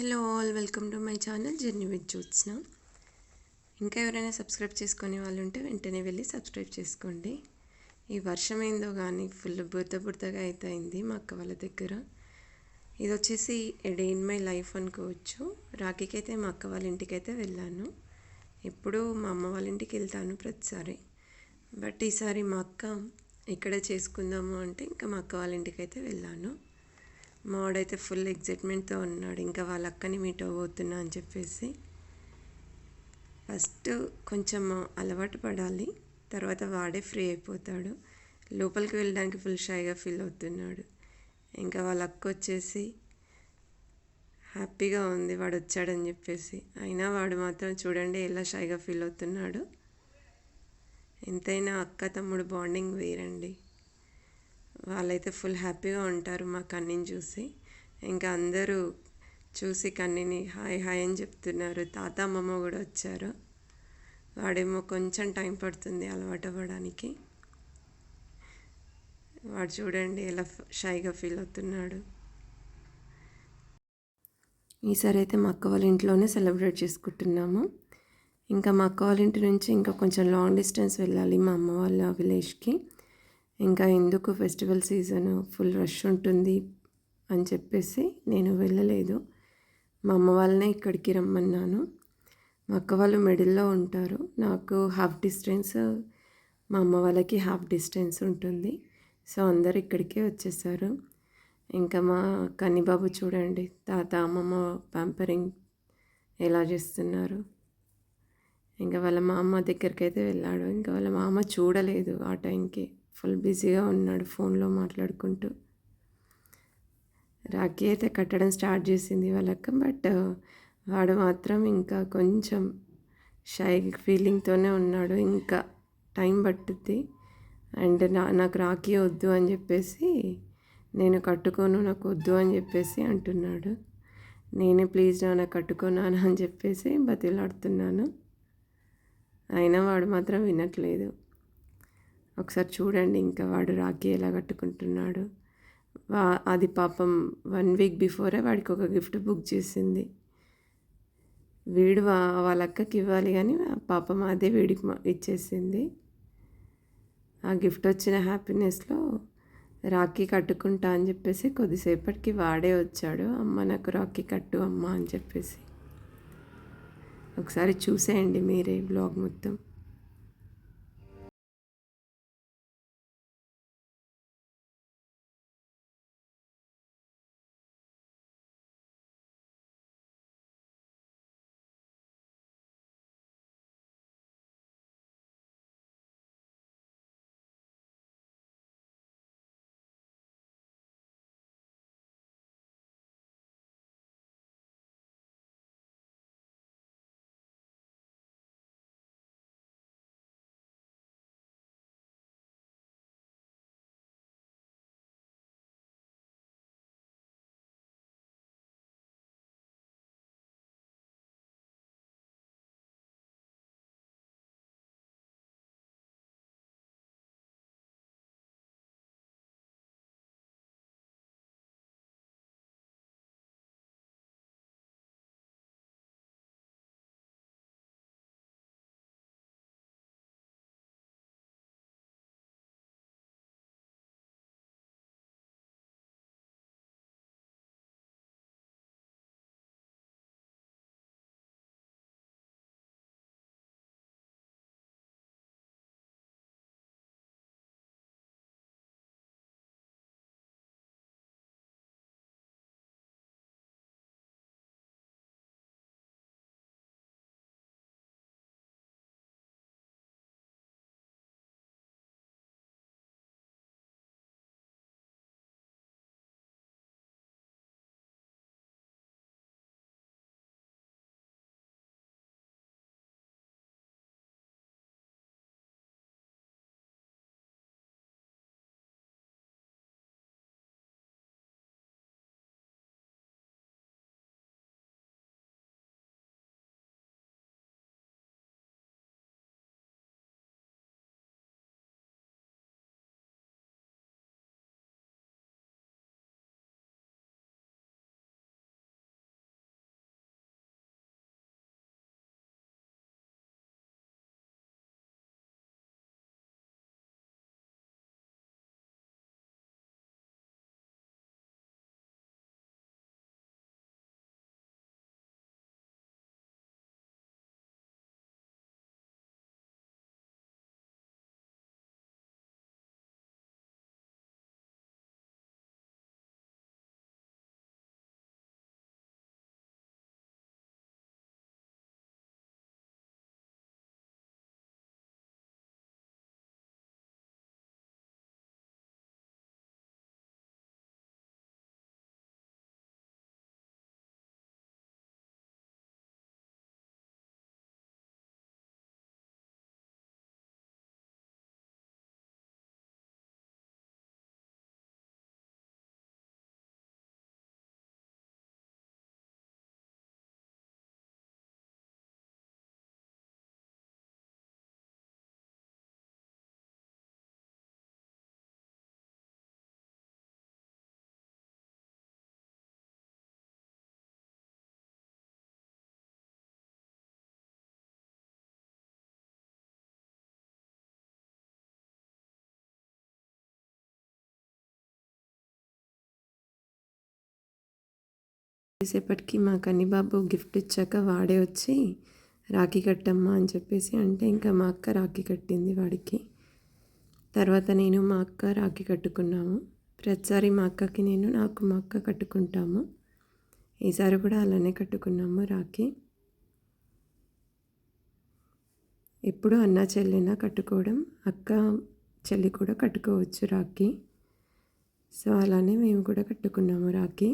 Hello all welcome to my channel journey with Jyotsna ఇంకా ఎవరైనా subscribe చేసుకునే వాళ్ళు ఉంటే వెంటనే వెళ్ళి సబ్స్క్రైబ్ చేసుకోండి. ఈ వర్షం ఏందో కానీ ఫుల్ బురద బురదగా అయితే అయింది మా అక్క వాళ్ళ దగ్గర. ఇది వచ్చేసి డే ఇన్ మై లైఫ్ అనుకోవచ్చు. రాఖీకి అయితే మా అక్క వాళ్ళ ఇంటికి అయితే వెళ్ళాను. ఎప్పుడు మా అమ్మ వాళ్ళ ఇంటికి వెళ్తాను ప్రతిసారి. బట్ ఈసారి మా అక్క ఇక్కడ చేసుకుందాము అంటే ఇంకా మా అక్క వాళ్ళ ఇంటికి అయితే వెళ్ళాను. మా వాడైతే ఫుల్ ఎగ్జైట్మెంట్తో ఉన్నాడు. ఇంకా వాళ్ళ అక్కని మీట్ అవ్వబోతున్నా అని చెప్పేసి. ఫస్ట్ కొంచెం అలవాటు పడాలి. తర్వాత వాడే ఫ్రీ అయిపోతాడు. లోపలికి వెళ్ళడానికి ఫుల్ షైగా ఫీల్ అవుతున్నాడు. ఇంకా వాళ్ళ అక్క వచ్చేసి హ్యాపీగా ఉంది. వాడు వచ్చాడని చెప్పేసి. అయినా వాడు మాత్రం చూడండి ఎలా షైగా ఫీల్ అవుతున్నాడు. ఎంతైనా అక్క తమ్ముడు బాండింగ్ వేరండి. వాళ్ళైతే ఫుల్ హ్యాపీగా ఉంటారు మా కన్నీని చూసి. ఇంకా అందరూ చూసి కన్నీని హాయ్ హాయ్ అని చెప్తున్నారు. తాత అమ్మమ్మ కూడా వచ్చారు. వాడేమో కొంచెం టైం పడుతుంది అలవాటు అవ్వడానికి. వాడు చూడండి ఎలా షైగా ఫీల్ అవుతున్నాడు. ఈసారి అయితే మా అక్క వాళ్ళ ఇంట్లోనే సెలబ్రేట్ చేసుకుంటున్నాము. ఇంకా మా అక్క వాళ్ళ ఇంటి నుంచి ఇంకా కొంచెం లాంగ్ డిస్టెన్స్ వెళ్ళాలి మా అమ్మ వాళ్ళ విలేజ్కి. ఇంకా ఎందుకు ఫెస్టివల్ సీజన్ ఫుల్ రష్ ఉంటుంది అని చెప్పేసి నేను వెళ్ళలేదు. మా అమ్మ వాళ్ళనే ఇక్కడికి రమ్మన్నాను. మా అక్క వాళ్ళు మిడిల్లో ఉంటారు. నాకు హాఫ్ డిస్టెన్స్ మా అమ్మ వాళ్ళకి హాఫ్ డిస్టెన్స్ ఉంటుంది. సో అందరు ఇక్కడికే వచ్చేసారు. ఇంకా మా కన్నిబాబు చూడండి తాత అమ్మమ్మ ప్యాంపరింగ్ ఎలా చేస్తున్నారు. ఇంకా వాళ్ళ మా అమ్మ దగ్గరికి అయితే వెళ్ళాడు. ఇంకా వాళ్ళ మా అమ్మ చూడలేదు ఆ టైంకి. ఫుల్ బిజీగా ఉన్నాడు ఫోన్లో మాట్లాడుకుంటూ. రాఖీ అయితే కట్టడం స్టార్ట్ చేసింది వాళ్ళక్క బట్ వాడు మాత్రం ఇంకా కొంచెం షై ఫీలింగ్తోనే ఉన్నాడు. ఇంకా టైం పట్టుద్ది. అండ్ నా నాకు రాఖీ వద్దు అని చెప్పేసి నేను కట్టుకోను నాకు వద్దు అని చెప్పేసి అంటున్నాడు. నేనే ప్లీజ్ నాన్న కట్టుకున్నాను అని చెప్పేసి బతిలాడుతున్నాను. అయినా వాడు మాత్రం వినట్లేదు. ఒకసారి చూడండి ఇంకా వాడు రాఖీ ఎలా కట్టుకుంటున్నాడు. వా అది పాపం వన్ వీక్ బిఫోరే వాడికి ఒక గిఫ్ట్ బుక్ చేసింది. వీడు వా వాళ్ళ అక్కకి ఇవ్వాలి కానీ పాపం అదే వీడికి ఇచ్చేసింది. ఆ గిఫ్ట్ వచ్చిన హ్యాపీనెస్లో రాఖీ కట్టుకుంటా అని చెప్పేసి కొద్దిసేపటికి వాడే వచ్చాడు. అమ్మ నాకు రాఖీ కట్టు అమ్మ అని చెప్పేసి. ఒకసారి చూసేయండి మీరే బ్లాగ్ మొత్తం. చేసేపటికి మా కన్నిబాబు గిఫ్ట్ ఇచ్చాక వాడే వచ్చి రాఖీ కట్టమ్మా అని చెప్పేసి అంటే ఇంకా మా అక్క రాఖీ కట్టింది వాడికి. తర్వాత నేను మా అక్క రాఖీ కట్టుకున్నాము. ప్రతిసారి మా అక్కకి నేను నాకు మా అక్క కట్టుకుంటాము. ఈసారి కూడా అలానే కట్టుకున్నాము రాఖీ. ఎప్పుడు అన్న చెల్లిన కట్టుకోవడం అక్క చెల్లి కూడా కట్టుకోవచ్చు రాఖీ. సో అలానే మేము కూడా కట్టుకున్నాము రాఖీ.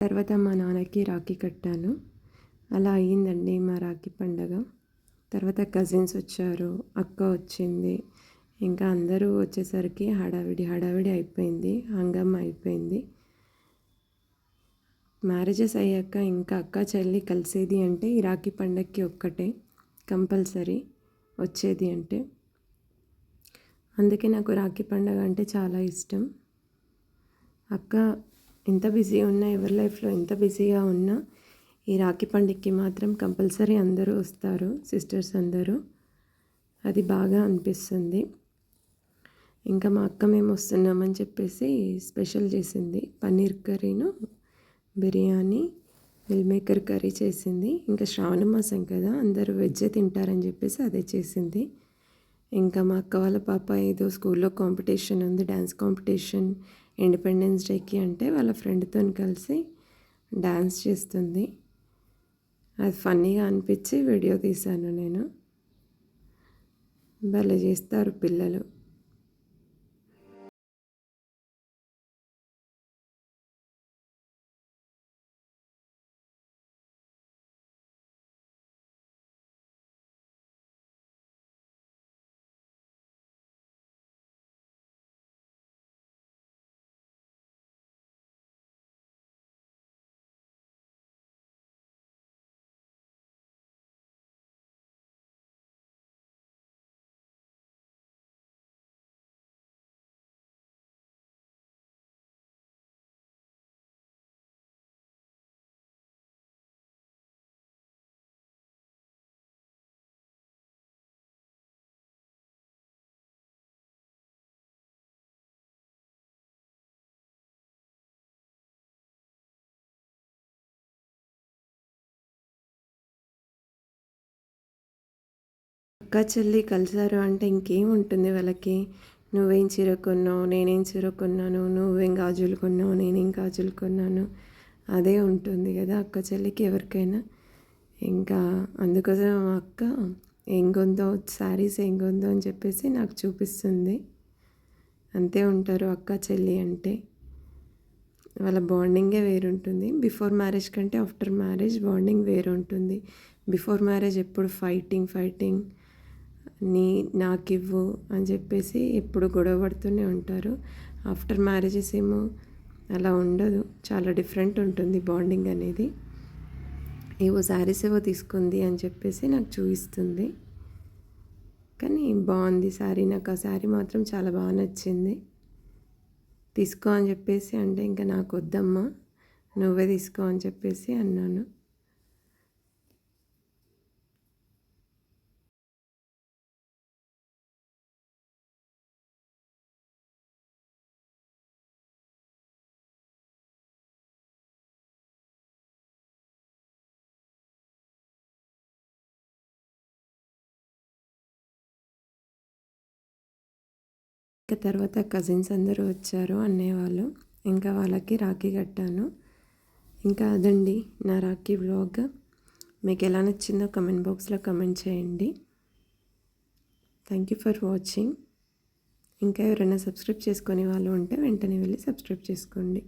తర్వాత మా నాన్నకి రాఖీ కట్టాను. అలా అయ్యిందండి మా రాఖీ పండగ. తర్వాత కజిన్స్ వచ్చారు అక్క వచ్చింది. ఇంకా అందరూ వచ్చేసరికి హడావిడి హడావిడి అయిపోయింది హంగమ్మ అయిపోయింది. మ్యారేజెస్ అయ్యాక ఇంకా అక్క చెల్లి కలిసేది అంటే ఈ రాఖీ పండగకి ఒక్కటే కంపల్సరీ వచ్చేది అంటే. అందుకే నాకు రాఖీ పండగ అంటే చాలా ఇష్టం. అక్క ఎంత బిజీ ఉన్నా ఎవరి లైఫ్లో ఎంత బిజీగా ఉన్నా ఈ రాఖీ పండుగకి మాత్రం కంపల్సరీ అందరూ వస్తారు సిస్టర్స్ అందరూ. అది బాగా అనిపిస్తుంది. ఇంకా మా అక్క మేము వస్తున్నామని చెప్పేసి స్పెషల్ చేసింది. పన్నీర్ కర్రీను బిర్యానీ మిల్ మేకర్ కర్రీ చేసింది. ఇంకా శ్రావణ మాసం కదా అందరూ వెజ్ తింటారని చెప్పేసి అదే చేసింది. ఇంకా మా అక్క వాళ్ళ పాప ఏదో స్కూల్లో కాంపిటీషన్ ఉంది డ్యాన్స్ కాంపిటీషన్ ఇండిపెండెన్స్ డేకి అంటే వాళ్ళ ఫ్రెండ్తో కలిసి డ్యాన్స్ చేస్తుంది. అది ఫన్నీగా అనిపించి వీడియో తీశాను నేను. భలే చేస్తారు పిల్లలు. అక్క చెల్లి కలిసారు అంటే ఇంకేం ఉంటుంది వాళ్ళకి? నువ్వేం చీర కొన్నావు? నేనేం చీర కొన్నాను? నువ్వేం గాజులు కొన్నావు? నేనేం గాజులు కొన్నాను? అదే ఉంటుంది కదా అక్క చెల్లికి ఎవరికైనా. ఇంకా అందుకోసం అక్క ఏం కొందో శారీస్ ఏం కొందో అని చెప్పేసి నాకు చూపిస్తుంది. అంతే ఉంటారు అక్క చెల్లి అంటే. వాళ్ళ బాండింగే వేరుంటుంది. బిఫోర్ మ్యారేజ్ కంటే ఆఫ్టర్ మ్యారేజ్ బాండింగ్ వేరు ఉంటుంది బిఫోర్ మ్యారేజ్ ఎప్పుడు ఫైటింగ్ ఫైటింగ్ నీ నాకు ఇవ్వు అని చెప్పేసి ఎప్పుడు గొడవ పడుతూనే ఉంటారు. ఆఫ్టర్ మ్యారేజెస్ ఏమో అలా ఉండదు. చాలా డిఫరెంట్ ఉంటుంది బాండింగ్ అనేది. ఏవో శారీస్ ఏవో తీసుకుంది అని చెప్పేసి నాకు చూపిస్తుంది. కానీ బాగుంది శారీ నాకు ఆ శారీ మాత్రం చాలా బాగా నచ్చింది. తీసుకో అని చెప్పేసి అంటే ఇంకా నాకు వద్దమ్మా. నువ్వే తీసుకో అని చెప్పేసి అన్నాను. ఇంకా తర్వాత కజిన్స్ అందరూ వచ్చారు అనేవాళ్ళు వాళ్ళు ఇంకా వాళ్ళకి రాఖీ కట్టాను. ఇంకా అదండి నా రాఖీ బ్లాగ్ మీకు ఎలా నచ్చిందో కమెంట్ బాక్స్లో కమెంట్ చేయండి. థ్యాంక్ యూ ఫర్ వాచింగ్ ఇంకా ఎవరైనా సబ్స్క్రైబ్ చేసుకునే వాళ్ళు ఉంటే వెంటనే వెళ్ళి సబ్స్క్రైబ్ చేసుకోండి.